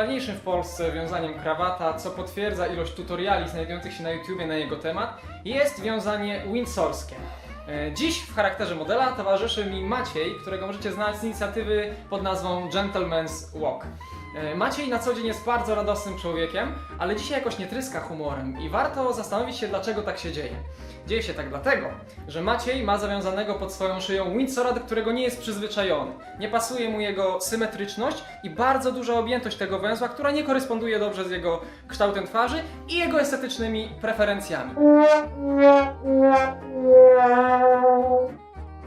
najpopularniejszym w Polsce wiązaniem krawata, co potwierdza ilość tutoriali znajdujących się na YouTubie na jego temat, jest wiązanie windsorskie. E, Dziś w charakterze modela towarzyszy mi Maciej, którego możecie znać z inicjatywy pod nazwą Gentleman's Walk. E, Maciej na co dzień jest bardzo radosnym człowiekiem, ale dzisiaj jakoś nie tryska humorem i warto zastanowić się, dlaczego tak się dzieje. Dzieje się tak dlatego, że Maciej ma zawiązanego pod swoją szyją Windsora, do którego nie jest przyzwyczajony. Nie pasuje mu jego symetryczność i bardzo duża objętość tego węzła, która nie koresponduje dobrze z jego kształtem twarzy i jego estetycznymi preferencjami.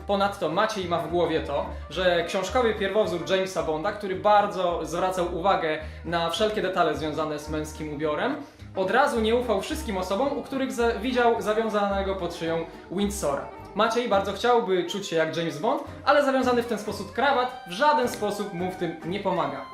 Ponadto Maciej ma w głowie to, że książkowy pierwowzór Jamesa Bonda, który bardzo zwracał uwagę na wszelkie detale związane z męskim ubiorem, od razu nie ufał wszystkim osobom, u których za widział zawiązanego pod szyją Windsora. Maciej bardzo chciałby czuć się jak James Bond, ale zawiązany w ten sposób krawat w żaden sposób mu w tym nie pomaga.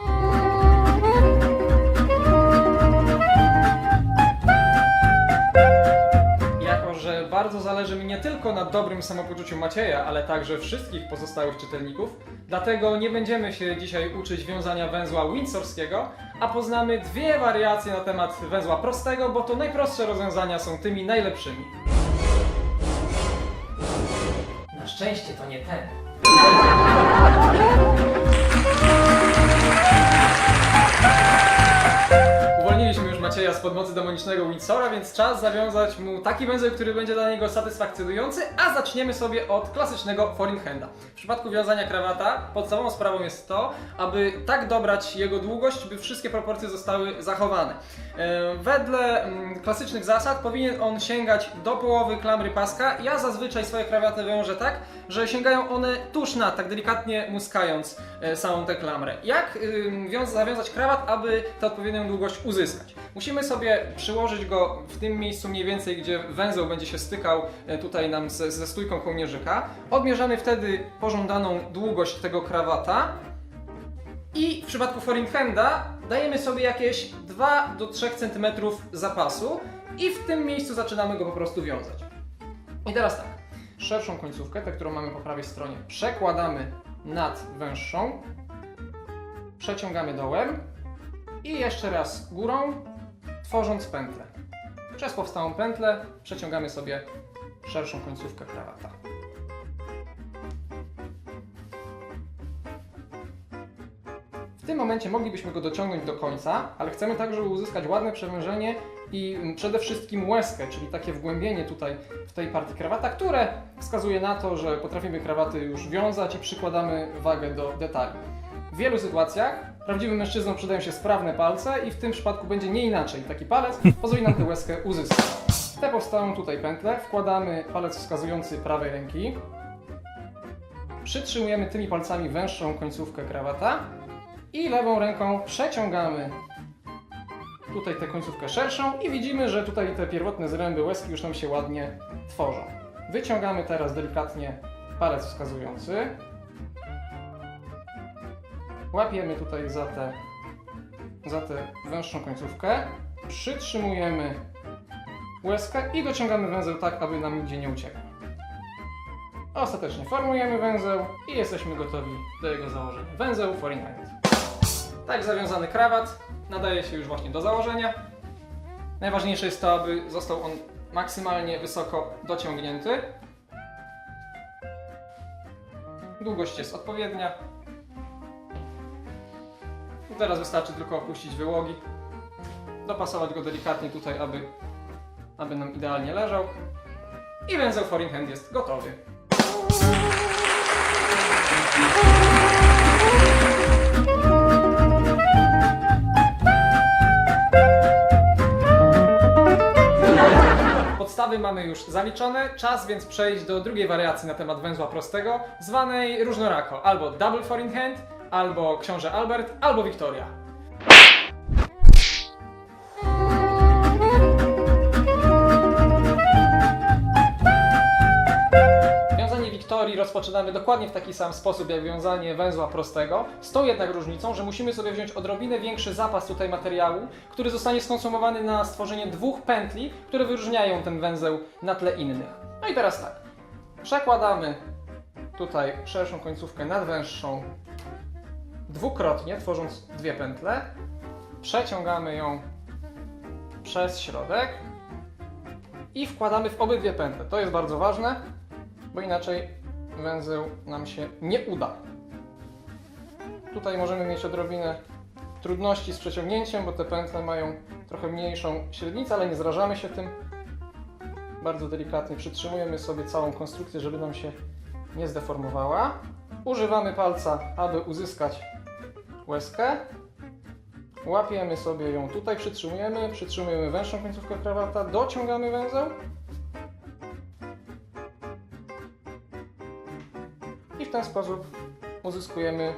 Tylko na dobrym samopoczuciu Macieja, ale także wszystkich pozostałych czytelników, dlatego nie będziemy się dzisiaj uczyć wiązania węzła windsorskiego, a poznamy dwie wariacje na temat węzła prostego, bo to najprostsze rozwiązania są tymi najlepszymi. Na szczęście to nie ten. Macieja z podmocy demonicznego Windsora, więc czas zawiązać mu taki węzeł, który będzie dla niego satysfakcjonujący, a zaczniemy sobie od klasycznego foreign handa. W przypadku wiązania krawata podstawową sprawą jest to, aby tak dobrać jego długość, by wszystkie proporcje zostały zachowane. E, Wedle mm, klasycznych zasad powinien on sięgać do połowy klamry paska. Ja zazwyczaj swoje krawaty wiążę tak, że sięgają one tuż nad, tak delikatnie muskając e, samą tę klamrę. Jak wiąz- zawiązać krawat, aby tę odpowiednią długość uzyskać? Musimy sobie przyłożyć go w tym miejscu mniej więcej, gdzie węzeł będzie się stykał e, tutaj nam ze, ze stójką kołnierzyka. Odmierzamy wtedy pożądaną długość tego krawata. I w przypadku foreign handa dajemy sobie jakieś 2 do 3 cm zapasu i w tym miejscu zaczynamy go po prostu wiązać. I teraz tak, szerszą końcówkę, tę, którą mamy po prawej stronie, przekładamy nad węższą, przeciągamy dołem i jeszcze raz górą, tworząc pętlę. Przez powstałą pętlę przeciągamy sobie szerszą końcówkę krawata. Tym momencie moglibyśmy go dociągnąć do końca, ale chcemy także uzyskać ładne przewężenie i mm, przede wszystkim łezkę, czyli takie wgłębienie tutaj w tej partii krawata, które wskazuje na to, że potrafimy krawaty już wiązać i przykładamy wagę do detali. W wielu sytuacjach prawdziwym mężczyznom przydają się sprawne palce i w tym przypadku będzie nie inaczej. Taki palec pozwoli nam tę łezkę uzyskać. W tę powstałą tutaj pętlę wkładamy palec wskazujący prawej ręki. Przytrzymujemy tymi palcami węższą końcówkę krawata i lewą ręką przeciągamy tutaj tę końcówkę szerszą i widzimy, że tutaj te pierwotne zręby łezki już nam się ładnie tworzą. Wyciągamy teraz delikatnie palec wskazujący. Łapiemy tutaj za tę, za tę węższą końcówkę. Przytrzymujemy łezkę i dociągamy węzeł tak, aby nam nigdzie nie uciekł. Ostatecznie formujemy węzeł i jesteśmy gotowi do jego założenia. Węzeł foreign hand. Tak zawiązany krawat nadaje się już właśnie do założenia. Najważniejsze jest to, aby został on maksymalnie wysoko dociągnięty. Długość jest odpowiednia. Teraz wystarczy tylko opuścić wyłogi, dopasować go delikatnie tutaj, aby, aby nam idealnie leżał. I węzeł foreign hand jest gotowy. Już zaliczone, czas więc przejść do drugiej wariacji na temat węzła prostego, zwanej różnorako, albo double foreign hand, albo książę Albert, albo Wiktoria. Rozpoczynamy dokładnie w taki sam sposób jak wiązanie węzła prostego, z tą jednak różnicą, że musimy sobie wziąć odrobinę większy zapas tutaj materiału, który zostanie skonsumowany na stworzenie dwóch pętli, które wyróżniają ten węzeł na tle innych. No i teraz tak, przekładamy tutaj szerszą końcówkę nad węższą dwukrotnie, tworząc dwie pętle. przeciągamy ją przez środek i wkładamy w obydwie pętle. To jest bardzo ważne, bo inaczej węzeł nam się nie uda. Tutaj możemy mieć odrobinę trudności z przeciągnięciem, bo te pętle mają trochę mniejszą średnicę, ale nie zrażamy się tym. Bardzo delikatnie przytrzymujemy sobie całą konstrukcję, żeby nam się nie zdeformowała. Używamy palca, aby uzyskać łezkę. Łapiemy sobie ją tutaj, przytrzymujemy, przytrzymujemy węższą końcówkę krawata, dociągamy węzeł. I w ten sposób uzyskujemy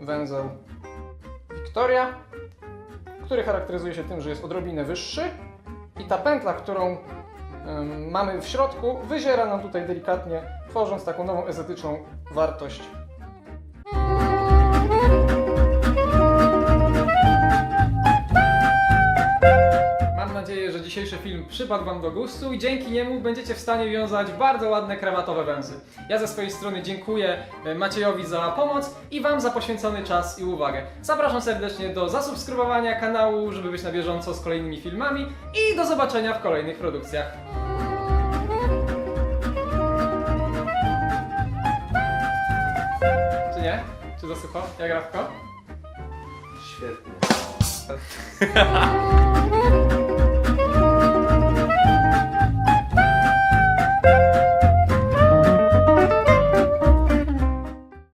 węzeł Victoria, który charakteryzuje się tym, że jest odrobinę wyższy i ta pętla, którą mamy w środku, wyziera nam tutaj delikatnie, tworząc taką nową estetyczną wartość. Nadzieję, że dzisiejszy film przypadł Wam do gustu i dzięki niemu będziecie w stanie wiązać bardzo ładne krawatowe węzy. Ja ze swojej strony dziękuję e, Maciejowi za pomoc i Wam za poświęcony czas i uwagę. Zapraszam serdecznie do zasubskrybowania kanału, żeby być na bieżąco z kolejnymi filmami i do zobaczenia w kolejnych produkcjach. Czy nie? Czy za sucho? Jak Rafko? Świetnie.